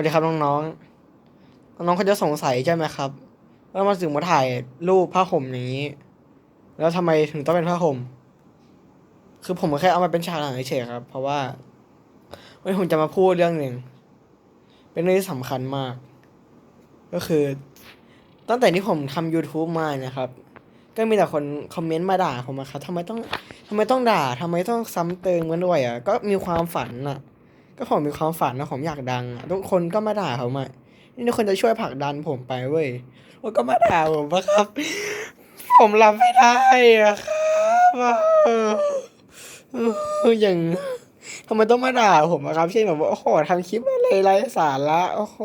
วัสดีครับน้องๆ น้องๆเขาจะสงสัยใช่ไหมครับว่ามาถึงมาถ่ายรูปผ้าห่มอย่างนี้ แล้วทำไมถึงต้องเป็นผ้าห่ม คือผมแค่เอามาเป็นฉากหลังเฉยๆครับ เพราะว่าวันนี้ผมจะมาพูดเรื่องหนึ่ง เป็นเรื่องที่สำคัญมาก ก็คือ ตั้งแต่ที่ผมทำ YouTube มานะครับ ก็มีแต่คนคอมเมนต์มาด่าผมครับทำไมต้องทำไมต้องด่าทำไมต้องซ้ำเติมกันด้วยอะก็มีความฝันอะ ก็ผมมีความฝันนะผมอยากดังอะทุกคนก็มาด่าผมอะนี่ทุกคนจะช่วยผลักดันผมไปเว้ยแล้วก็มาด่าผมอะครับ ผมรับไม่ได้อะครับอย่างทำไมต้องมาด่าผมอะครับเช่นแบบว่าโอ้โหทำคลิปอะไรไร้สาระโอ้โห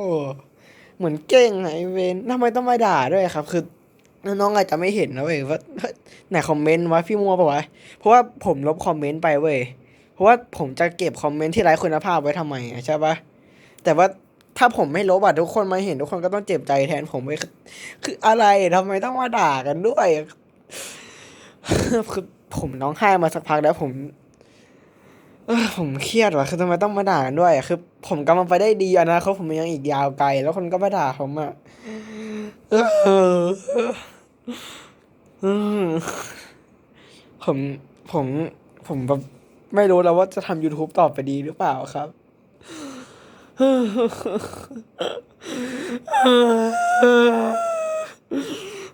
เหมือนเก่งอะไอเวนทำไมต้องมาด่าด้วยครับ คือน้องๆอาจจะไม่เห็นนะเว้ยว่าไหนคอมเมนต์วะพี่มัวปะวะเพราะว่าผมลบคอมเมนต์ไปเว้ย เพราะว่าผมจะเก็บคอมเมนต์ที่ไร้คุณภาพไว้ทำไมอะใช่ปะแต่ว่าถ้าผมไม่ลบอะทุกคนมาเห็นทุกคนก็ต้องเจ็บใจแทนผมเว้ยคืออะไรทำไมต้องมาด่ากันด้วยคือผมร้องไห้มาสักพักแล้วผมเออผมเครียดว่ะคือทำไมต้องมาด่ากันด้วยอะคือผมกำลังไปได้ดีอนาคตผมยังอีกยาวไกล แล้วคนก็มาด่าผมอะผมผมผมแบบ ไม่รู้แล้วว่าจะทำ YouTube ต่อไปดีหรือเปล่าครับ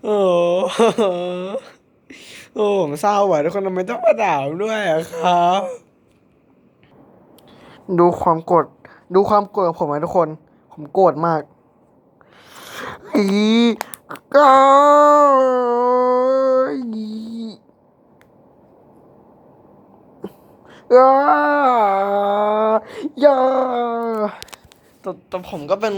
โอ้โอ้ผมเศร้าว่ะทุกคนทำไมต้องมาด่าผมด้วยอะครับ ดูความโกรธดูความโกรธของผมนะทุกคน ผมโกรธมากอีก้อี อ้ายาแต่แต่ผมก็เป็น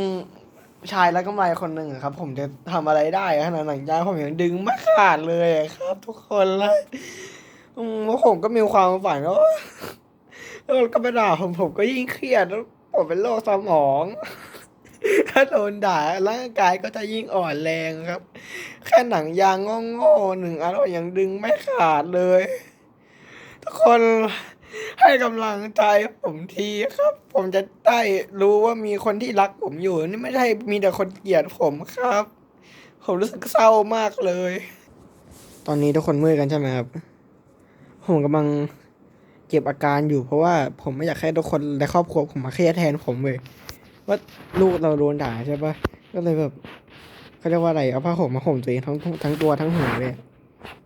ชายแล้วก็มายคนหนึ่งอะครับ ผมจะทำอะไรได้ขนาดหนังยางผมยังดึงไม่ขาดเลยอะครับ ทุกคนแล้วอืมแล้วผมก็มีความฝันว่าแล้วมันก็ไปด่าผมผมก็ยิ่งเครียดแล้วผมเป็นโรคสมอง ถ้าโดนด่าร่างกายก็จะยิ่งอ่อนแรงครับ แค่หนังยางโง่ๆหนึ่งอันเรายังดึงไม่ขาดเลย ทุกคน ให้กำลังใจผมทีครับ ผมจะได้รู้ว่ามีคนที่รักผมอยู่ นี่ไม่ใช่มีแต่คนเกลียดผมครับ ผมรู้สึกเศร้ามากเลย ตอนนี้ทุกคนเมื่อยกันใช่ไหมครับ ผมกำลังเก็บอาการอยู่เพราะว่าผมไม่อยากให้ทุกคนในครอบครัวผมมาเครียดแทนผมเลยว่าลูกเราโดนด่าใช่ปะก็เลยแบบเขาเรียกว่าอะไรเอาผ้าห่มมาห่มตัวเองทั้งทั้งตัวทั้งหัวเลยอะ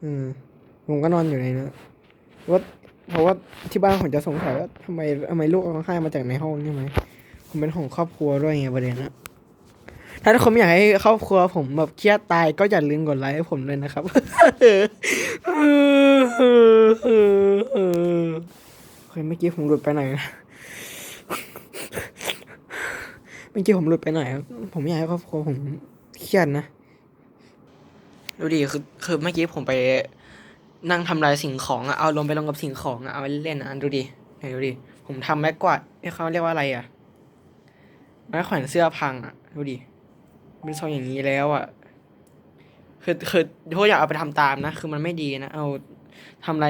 อืมผมก็นอนอยู่ในนั้นว่า เพราะว่าที่บ้านผมจะสงสัยว่าทำไมทำไมลูกร้องไห้มาจากในห้องใช่ไหมผมเป็นของครอบครัวด้วยไงประเด็นนะถ้าทุกคนไม่อยากให้ครอบครัวผมแบบเครียดตายก็อย่าลืมกดไลค์ให้ผมเลยนะครับเฮ้ยเมื่อกี้ผมหลุดไปไหนนะเมื่อกี้ผมหลุดไปไหนผมไม่อยากให้ครอบครัวผมเครียดนะ ดูดิคือคือเมื่อกี้ผมไป นั่งทำลายสิ่งของอะเอาลงไปลงกับสิ่งของอะเอาไปเล่นอะดูดิไหนดูดิ ผมทำไม้กวาดเขาเรียกว่าอะไรอะไม้แขวนเสื้อพังอะดูดิเป็นทรงอย่างนี้แล้วอะคือคือทุกอย่างเอาไปทำตามนะ คือมันไม่ดีนะ เอาทำอะไร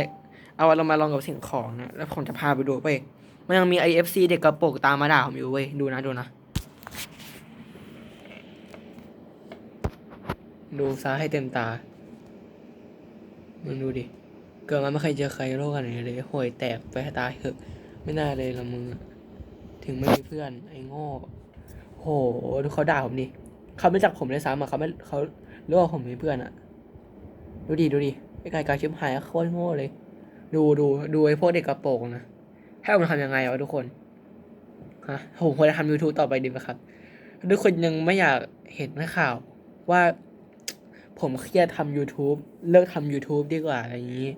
เอาเรามาลองกับสิ่งของนะ แล้วผมจะพาไปดูเว้ย มันยังมี IFC เด็กกระโปรงตามมาด่าผมอยู่เว้ย ดูนะดูนะ ดูซะให้เต็มตา มึงดูดิ เกิดมาไม่เคยเจอใครโลกขนาดนี้เลยห่วยแตกไปตายเถอะไม่น่าเลยละมึงอถึงไม่มีเพื่อน ไอ้โง่โหดูเขาด่าผมดิเขาไม่จักผมเลยซ้ำอะเขาไม่เขารู้ว่าผมมีเพื่อนอะ ดูดิดูดิไอ้กายกายชิบหายโคตรโง่เลย ดูดูดูไอ้พวกเด็กกระโปรงนะให้ผมทำยังไงวะทุกคนฮะผมควรจะทำ YouTube ต่อไปดีไหมครับทุกคนยังไม่อยากเห็นข่าวว่า ผมเครียดทำ YouTube เลิกทำ YouTube ดีกว่าอะไรอย่างนี้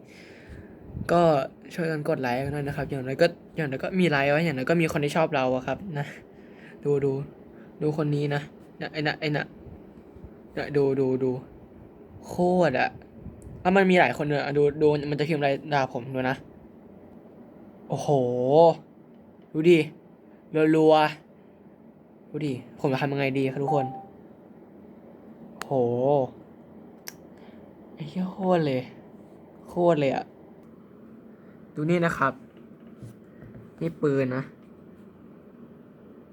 ก็ช่วยกันกดไลค์กันหน่อยนะครับ อย่างน้อยก็อย่างน้อยก็มีไลค์ไว้อย่างน้อยก็มีคนที่ชอบเราอะครับนะ ดูดูดูคนนี้นะนะไอ้นะไอ้นะนะดูดูดูโคตรอะอะมันมีหลายคนเลยอะดูดูมันจะพิมพ์อะไรด่าผมดูนะ โอ้โห ดูดิรัวๆดูดิผมจะทำยังไงดีครับทุกคนโห ไอ้เหี้ยโคตรเลย โคตรเลยอะดูนี่นะครับ นี่ปืนนะ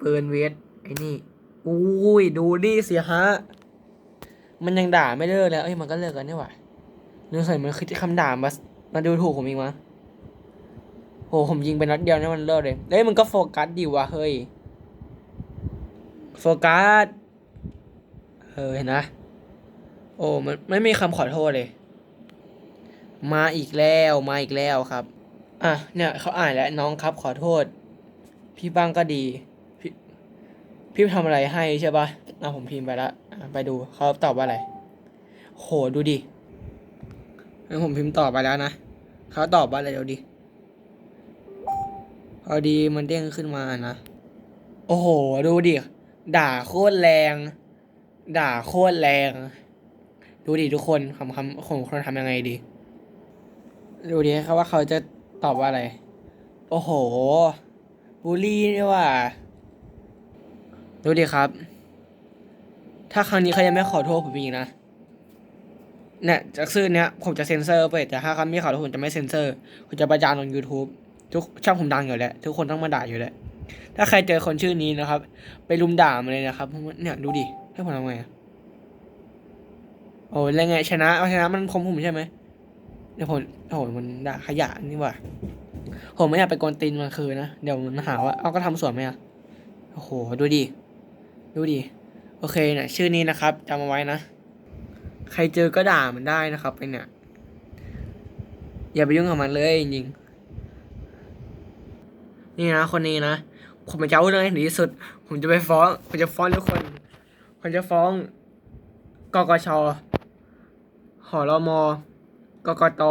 ปืนเวทไอ้นี่อุ้ยดูดิเสียฮะ มันยังด่าไม่เลิกแล้วเอ้ยมันก็เลิกกันนี่หว่านึกใส่มันคือคำด่ามามาดูถูกผมอีกมั้งโหผมยิงไปนัดเดียวนี่มันเลิกเลยเฮ้ยมันก็โฟกัสดีว่ะเฮ้ย โฟกัส เออเห็นนะ โอ้มันไม่มีคำขอโทษเลย มาอีกแล้วมาอีกแล้วครับ อะเนี่ยเขาอ่านแล้วน้องครับขอโทษ พี่บ้างก็ดี พี่พี่ทำอะไรให้ใช่ปะอะผมพิมพ์ไปละไปดูเขาตอบว่าอะไร โหดูดิงั้นผมพิมพ์ตอบไปแล้วนะเขาตอบว่าอะไรเดี๋ยวดิพอดีมันเด้งขึ้นมานะ โอ้โห ดูดิ ด่าโคตรแรง ด่าโคตรแรง ดูดิทุกคนคำคำของคนทำยังไงดี ดูดิเขาว่าเขาจะตอบว่าอะไร โอ้โห บูลลี่นี่ว่า ดูดิครับ ถ้าครั้งนี้เขายังไม่ขอโทษผมอีกนะเนี่ยจากซื่อเนี้ยผมจะเซ็นเซอร์ไปแต่ถ้าเขาไม่ขอโทษผมจะไม่เซ็นเซอร์ผมจะประจานลง YouTube ทุกช่องผมดังอยู่แล้ว ทุกคนต้องมาด่าอยู่แล้ว ถ้าใครเจอคนชื่อนี้นะครับ ไปลุมด่ามันเลยนะครับเพราะว่าเนี่ยดูดิให้ผมทำไงอะ โอ้ยแล้วไงชนะเอาชนะมันคมผมใช่ไหมเดี๋ยวผมโอ้โหมันด่าขยะนี่ว่าผมไม่อยากไปกวนตีนมันคืนนะ เดี๋ยวมันหาว่าเอาก็ทำสวนไหมอะโอ้โห ดูดิ ดูดิ โอเคเนี่ยชื่อนี้นะครับจำเอาไว้นะ ใครเจอก็ด่ามันได้นะครับไอเนี่ย อย่าไปยุ่งกับมันเลยจริงนี่นะคนนี้นะ ผมจะเอาเรื่องให้ถึงที่สุด ผมจะไปฟ้อง ผมจะฟ้องทุกคน ผมจะฟ้องกกช อรมกกต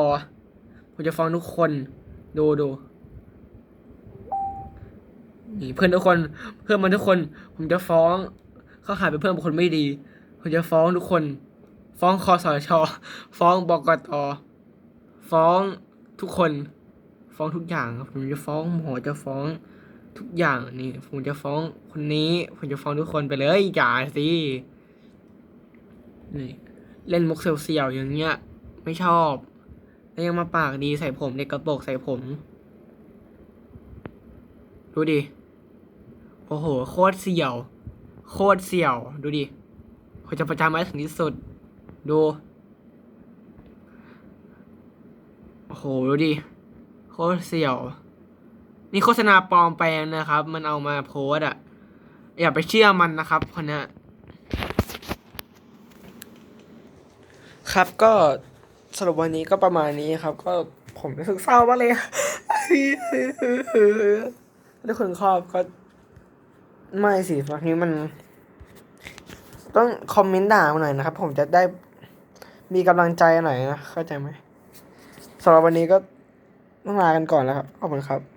ผมจะฟ้องทุกคน ดูดูนี่เพื่อนทุกคน เพื่อนมันทุกคน ผมจะฟ้องเขาหาเป็นเพื่อนบุคคลไม่ดี ผมจะฟ้องทุกคน ฟ้องคอสช ฟ้องบกต ฟ้องทุกคน ฟ้องทุกอย่างครับ ผมจะฟ้องหมอจะฟ้องทุกอย่างนี่ ผมจะฟ้องคนนี้ ผมจะฟ้องทุกคนไปเลยอย่าสิ นี่ เล่นมุกเสียวๆอย่างเงี้ย ไม่ชอบ แล้วยังมาปากดีใส่ผมเด็กกระโปรงใส่ผม ดูดิ โอ้โห โคตรเสี่ยว โคตรเสี่ยว ดูดิเขาจะประจานไว้ถึงที่สุด ดู โอ้โห ดูดิ โคตรเสี่ยว นี่โฆษณาปลอมแปลงนะครับ มันเอามาโพสอะอย่าไปเชื่อมันนะครับคนนี้ย ครับก็สรุปวันนี้ก็ประมาณนี้ครับ ก็ผมรู้สึกเศร้ามากเลยทุกคนชอบก็ ไม่สิฟังนี้มัน ต้องคอมเมนต์ด่ามาหน่อยนะครับ ผมจะได้มีกำลังใจหน่อยนะ เข้าใจไหมสำหรับวันนี้ก็ต้องลากันก่อนแล้วครับ ขอบคุณครับ